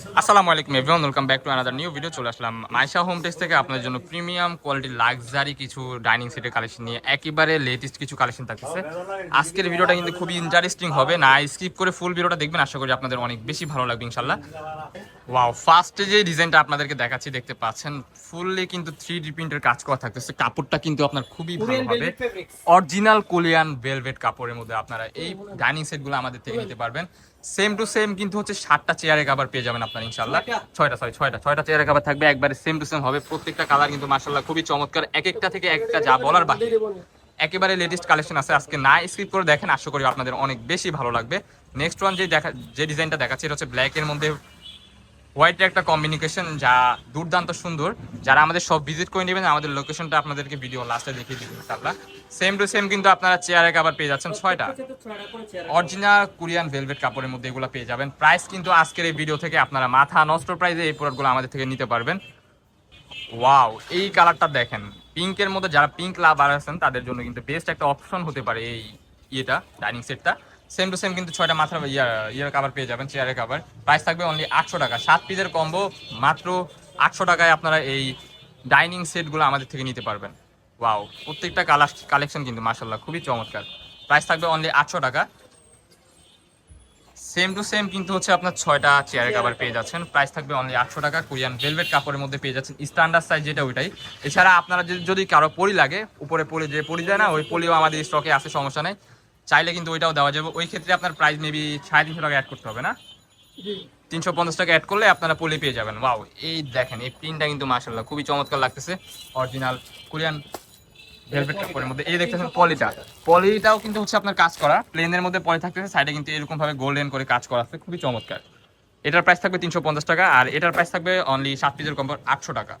আসসালামু আলাইকুম everyone welcome back to another new video চলে আসলাম মাইশা হোম টেক্স থেকে। আপনাদের জন্য প্রিমিয়াম কোয়ালিটি লাক্সারি কিছু ডাইনিং সেটের কালেকশন নিয়ে একেবারে লেটেস্ট কিছু কালেকশন থাকতেছে। আজকের ভিডিওটা কিন্তু খুবই ইন্টারেস্টিং হবে। না স্কিপ করে ফুল ভিডিওটা দেখবেন। আশা করি আপনাদের অনেক বেশি ভালো লাগবে ইনশাল্লাহ ওয়াও ফার্স্টে যে ডিজাইনটা আপনাদেরকে দেখাচ্ছি দেখতে পাচ্ছেন ফুললি কিন্তু থ্রি ডি প্রিন্টের কাজ করা থাকতেছে। কাপড়টা কিন্তু আপনার খুবই ভালো হবে। অরিজিনাল কোলিয়ান ভেলভেট কাপড়ের মধ্যে আপনারা এই ডাইনিং সেটগুলো আমাদের থেকে নিতে পারবেন। সেম টু সেম কিন্তু হচ্ছে সাতটা চেয়ারে কাভার পেয়ে যাবেন আপনার ইনশাল্লাহ ছয়টা। সরি ছয়টা। ছয়টা চেয়ারে কাভার থাকবে একবারে সেম টু সেম হবে। প্রত্যেকটা কালার কিন্তু মার্শাল্লাহ খুবই চমৎকার। এক একটা থেকে একটা যা বলার বাকি। একেবারে লেটেস্ট কালেকশন আছে। আজকে না স্কিপ করে দেখেন আশা করি আপনাদের অনেক বেশি ভালো লাগবে। নেক্সট ওয়ান যে দেখা যে ডিজাইনটা দেখাচ্ছে এটা হচ্ছে ব্ল্যাকের মধ্যে হোয়াইটের একটা কম্বিনিকেশন যা দুর্দান্ত সুন্দর। যারা আমাদের সব ভিজিট করে নেবেন, আমাদের লোকেশনটা আপনাদেরকে ভিডিও লাস্টে দেখিয়ে দিবেন ইনশাআল্লাহ। সেম টু সেম কিন্তু আপনারা চেয়ারে কাভার পেয়ে যাচ্ছেন ছয়টা। অরিজিনাল কোরিয়ান ভেলভেট কাপড়ের মধ্যে এগুলো পেয়ে যাবেন। প্রাইস কিন্তু আজকের এই ভিডিও থেকে আপনারা মাথা নষ্ট প্রাইসে এই প্রোডাক্টগুলো আমাদের থেকে নিতে পারবেন। ওয়াও এই কালারটা দেখেন। পিঙ্কের মধ্যে যারা পিঙ্ক লাভার আছেন, তাদের জন্য কিন্তু বেস্ট একটা অপশন হতে পারে এই ইয়েটা ডাইনিং সেটটা সেম টু সেম কিন্তু ছয়টা মাথার ইয়ার ইয়ার কাভার পেয়ে যাবেন চেয়ারের কাভার প্রাইস থাকবে অনলি আটশো টাকা। সাত পিসের কম্বো মাত্র আটশো টাকায় আপনারা এই ডাইনিং সেটগুলো আমাদের থেকে নিতে পারবেন। ওয়াও প্রত্যেকটা কালার কালেকশন কিন্তু মাসাল্লাহ খুবই চমৎকার। প্রাইস থাকবে অনলি আটশো টাকা। সেম টু সেম কিন্তু হচ্ছে আপনার ছয়টা চেয়ারের কাভার পেয়ে যাচ্ছেন। প্রাইস থাকবে অনলি আটশো টাকা। কোরিয়ান ভেলভেট কাপড়ের মধ্যে পেয়ে যাচ্ছেন। স্ট্যান্ডার্ড সাইজ যেটা ওইটাই। এছাড়া আপনারা যদি- কারও পরি লাগে, উপরে পলি যে পলি যায় না, ওই পলিও আমাদের স্টকে আছে, সমস্যা নেই। চাইলে কিন্তু ওইটাও দেওয়া যাবে। ওই ক্ষেত্রে আপনার প্রাইস মেবি সাড়ে তিনশো টাকা অ্যাড করতে হবে না? তিনশো পঞ্চাশ টাকা অ্যাড করলে আপনারা পলি পেয়ে যাবেন। ওয়াও এই দেখেন এই প্রিন্টটা কিন্তু মার্শাল্লাহ খুবই চমৎকার লাগতেছে। অরিজিনাল কোরিয়ান ভেলভেট কাপড়ের মধ্যে। এই দেখতেছেন পলিটা পলিটাও কিন্তু হচ্ছে আপনার কাজ করা। প্লেনের মধ্যে পলি থাকতেছে সাইডে কিন্তু এরকম ভাবে গোল্ডেন করে কাজ করা আছে। খুবই চমৎকার। এটার প্রাইস থাকবে তিনশো পঞ্চাশ টাকা আর এটার প্রাইস থাকবে অনলি সাত পিসের কম্পর আটশো টাকা।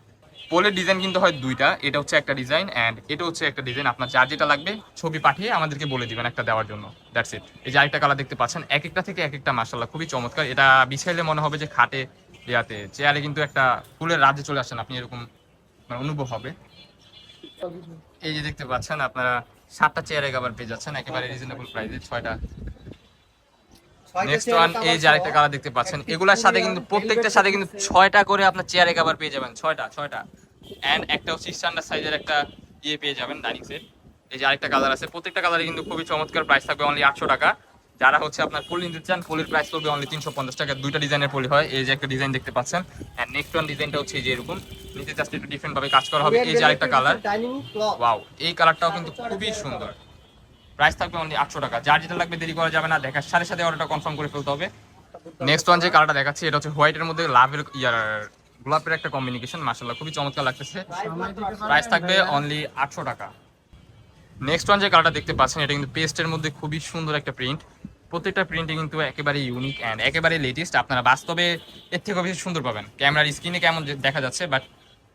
পোলের ডিজাইন কিন্তু হয় দুইটা। এটা হচ্ছে একটা ডিজাইন অ্যান্ড এটা হচ্ছে একটা ডিজাইন আপনার যার যেটা লাগবে, ছবি পাঠিয়ে আমাদেরকে বলে দিবেন একটা দেওয়ার জন্য। দ্যাটস ইট এই যে আরেকটা কালার দেখতে পাচ্ছেন এক একটা থেকে এক একটা মাসাল্লাহ খুবই চমৎকার। এটা বিছাইলে মনে হবে যে খাটে, ইয়াতে। চেয়ারে কিন্তু একটা ফুলের রাজ্যে চলে আসেন আপনি এরকম মানে অনুভব হবে। এই যে দেখতে পাচ্ছেন, আপনারা সাতটা চেয়ারে কাভার পেয়ে যাচ্ছেন, একেবারে রিজনেবল প্রাইসে ছয়টা নেক্সট ওয়ান এই যে আরেকটা কালার দেখতে পাচ্ছেন এগুলোর সাথে কিন্তু প্রত্যেকটার সাথে কিন্তু ছয়টা করে আপনার চেয়ারে কাভার পেয়ে যাবেন ছয়টা ছয়টা। এন্ড একটা স্ট্যান্ডার্ড সাইজের একটা ইয়ে পেয়ে যাবেন ডাইনিং সেট এই যে আরেকটা কালার আছে প্রত্যেকটা কালারে কিন্তু খুবই চমৎকার প্রাইস থাকবে অনলি আটশো টাকা। যারা হচ্ছে আপনার পলি নিতে চান পলির প্রাইস পড়বে অনলি তিনশো পঞ্চাশ টাকা। দুইটা ডিজাইনের পলি হয় এই যে একটা ডিজাইন দেখতে পাচ্ছেন। এন্ড নেক্সট ওয়ান ডিজাইনটা হচ্ছে যে এরকম। নিচে জাস্ট একটু ডিফারেন্ট ভাবে কাজ করা হবে এই যে আরেকটা কালার ওয়াও এই কালারটাও কিন্তু খুবই সুন্দর। প্রাইস থাকবে অনলি আটশো টাকা। যার যেটা লাগবে দেরি করা যাবে না, দেখার সাথে সাথে অর্ডারটা কনফার্ম করে ফেলতে হবে। নেক্সট ওয়ান যে কালারটা দেখাচ্ছি, এটা হচ্ছে হোয়াইটের মধ্যে লাভের ইয়ার, গোলাপের একটা কম্বিনিকেশন মাসাল্লাহ খুবই চমৎকার লাগতেছে। প্রাইস থাকবে অনলি আটশো টাকা। নেক্সট ওয়ান যে কালারটা দেখতে পাচ্ছেন, এটা কিন্তু পেস্টের মধ্যে খুবই সুন্দর একটা প্রিন্ট প্রত্যেকটা প্রিন্টে কিন্তু একেবারে ইউনিক অ্যান্ড একেবারে লেটেস্ট আপনারা বাস্তবে এর থেকেও বেশি সুন্দর পাবেন। ক্যামেরার স্ক্রিনে কেমন দেখা যাচ্ছে বাট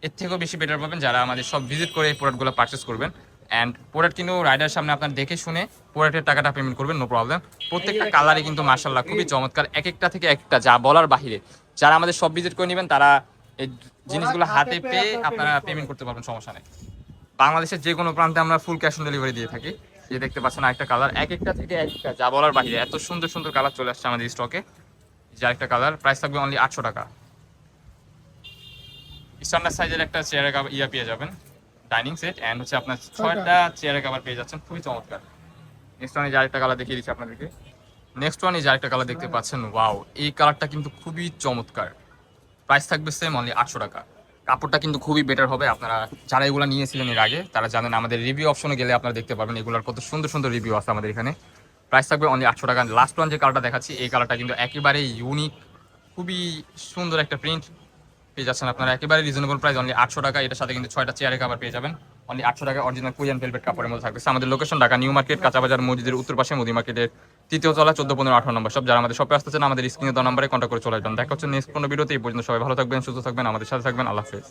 এর থেকেও বেশি বেটার পাবেন যারা আমাদের সব ভিজিট করে প্রোডাক্টগুলো পারচেস করবেন। অ্যান্ড প্রোডাক্ট কিন্তু রাইডার সামনে আপনার দেখে শুনে প্রোডাক্টের টাকাটা পেমেন্ট করবেন নো প্রবলেম প্রত্যেকটা কালারই কিন্তু মার্শাল্লাহ খুবই চমৎকার। এক একটা থেকে একটা যা বলার বাহিরে। যারা আমাদের সব ভিজিট করে নেবেন, তারা এই জিনিসগুলো হাতে পেয়ে আপনারা পেমেন্ট করতে পারবেন, সমস্যা নেই। বাংলাদেশের যে কোনো প্রান্তে আমরা ফুল ক্যাশ অন ডেলিভারি দিয়ে থাকি। যে দেখতে পাচ্ছেন একটা কালার এক একটা থেকে একটা যা বলার বাহিরে, এত সুন্দর সুন্দর কালার চলে আসছে আমাদের স্টকে যে একটা কালার প্রাইস থাকবে অনলি আটশো টাকা। স্ট্যান্ডার্ড সাইজের একটা কাভার ইয়া পেয়ে যাবেন। ডাইনিং সেট অ্যান্ড হচ্ছে আপনার ছয়টা চেয়ারের কাভার পেয়ে যাচ্ছেন। খুবই চমৎকার। নেক্সট ওয়ান এই যে আরেকটা কালার দেখিয়ে দিচ্ছি আপনাদেরকে। নেক্সট ওয়ান এই যে আরেকটা কালার দেখতে পাচ্ছেন ওয়াও এই কালারটা কিন্তু খুবই চমৎকার। প্রাইস থাকবে সেম অনলি আটশো টাকা। কাপড়টা কিন্তু খুবই বেটার হবে। আপনারা যারা এগুলো নিয়েছিলেন এর আগে তারা জানেন আমাদের রিভিউ অপশনে গেলে আপনারা দেখতে পারবেন এগুলোর কত সুন্দর সুন্দর রিভিউ আছে আমাদের এখানে। প্রাইস থাকবে অনলি আটশো টাকা। লাস্ট ওয়ান যে কালারটা দেখাচ্ছি এই কালারটা কিন্তু একেবারে ইউনিক খুবই সুন্দর একটা প্রিন্ট পেয়ে যাচ্ছেন আপনারা। একেবারে রিজনেবল প্রাইস অনলি আটশো টাকা। এটার সাথে কিন্তু ছয়টা চেয়ারে কাবার পেয়ে যাবেন। অনলি আটশো টাকা অরিজিনাল কুইয়ান ভেলভেট কাপড়ের মধ্যে থাকবে। আমাদের লোকেশন ঢাকা নিউ মার্কেট, কাঁচাবাজার, মসজিদের উত্তর পাশে, মোদি মার্কেটের তৃতীয় চলা চোদ্দ, পনেরো, আঠারো নম্বর সব যারা আমাদের শপে আসতেছেন, আমাদের স্ক্রিনে দেওয়া নম্বরে কন্ট্যাক্ট করে চলে আসবেন। দেখা হচ্ছে নেক্সট কোনো ভিডিওতে এই পর্যন্ত সবাই ভালো থাকবেন, সুস্থ থাকবেন, আমাদের সাথে থাকবেন। আল্লাহ হাফেজ।